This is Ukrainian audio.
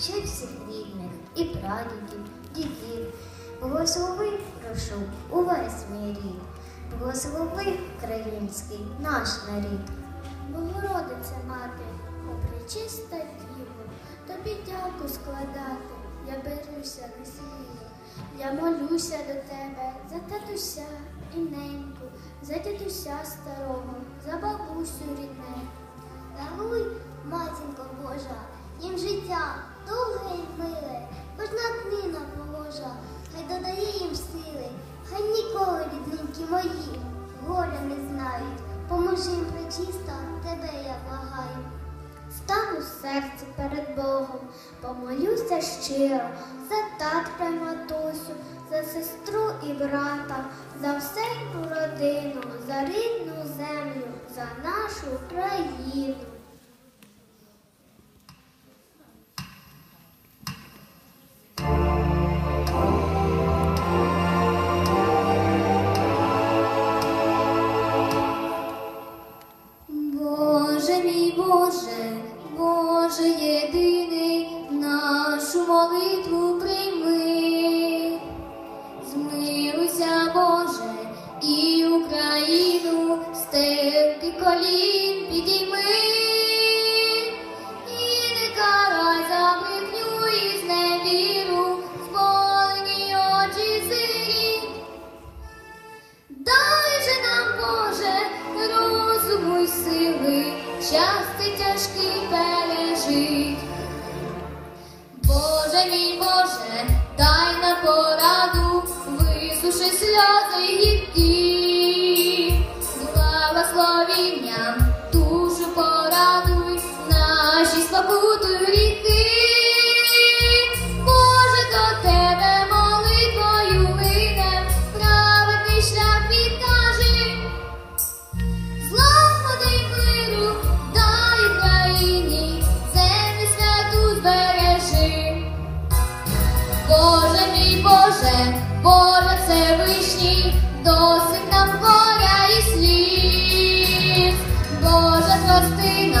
ще всіх рідних і прадідів, дідів. Благослови, прошу, увесь мій рід. Благослови український наш нарід. Богородице мати, опричиста діво, тобі дяку складати, я беруся на сміло. Я молюся до тебе за татуся і неньку, за дідуся старого, за бабусю рідненьку. Даруй, матінко Божа, їм життя положа, хай додає їм сили, хай ніколи рідненькі мої горя не знають. Поможи їм причиста, тебе я благаю. Стану в серці перед Богом, помолюся щиро за татка й матусю, за сестру і брата, за всеньку родину, за рідну землю, за нашу країну. Боже мій Боже, Боже єдиний, нашу молитву прийми. Висуши сльози гідкі, благословінням душу порадуй, наші спокутуй гріхи. Боже, до тебе молитвою лине, праведний шлях підкажи. Злагоди миру дай Україні, землю святу збережи. Боже мій Боже, Боже Всевишній, досить нам горя і сліз. Божа прости